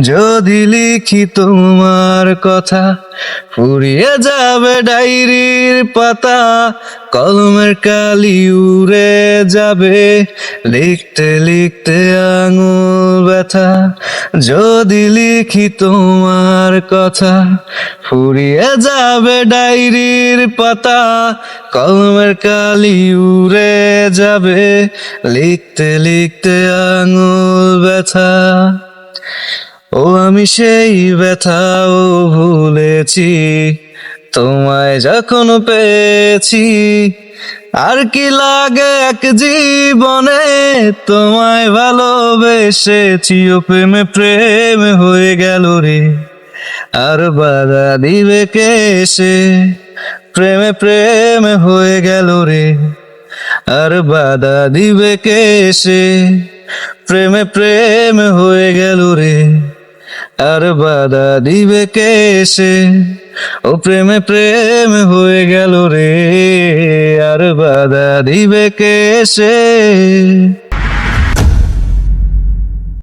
যদি লিখি তোমার কথা, ফুরিয়ে যাবে ডায়েরির পাতা, কলমের কালি উড়ে যাবে, লিখতে লিখতে আঙুল ব্যথা। যদি লিখি তোমার কথা, ফুরিয়ে যাবে ডায়েরির পাতা, কলমের কালি উড়ে যাবে, লিখতে লিখতে আঙুল ব্যথা। ও আমি সেই ব্যথাও ভুলেছি, তোমায় যখন পেয়েছি, আর কি লাগে এক জীবনে? তোমায় ভালোবেসেছি, ও প্রেমে প্রেম হয়ে গেল রে। আর বাধা দিবে কে এসে প্রেমে প্রেম হয়ে গেল রে। আর বাধা দিবে কে এসে প্রেমে প্রেম হয়ে গেল রে। আর বাধা দিবে কে ও প্রেমে প্রেম হয়ে গেল রে। আর বাধা দিবে কে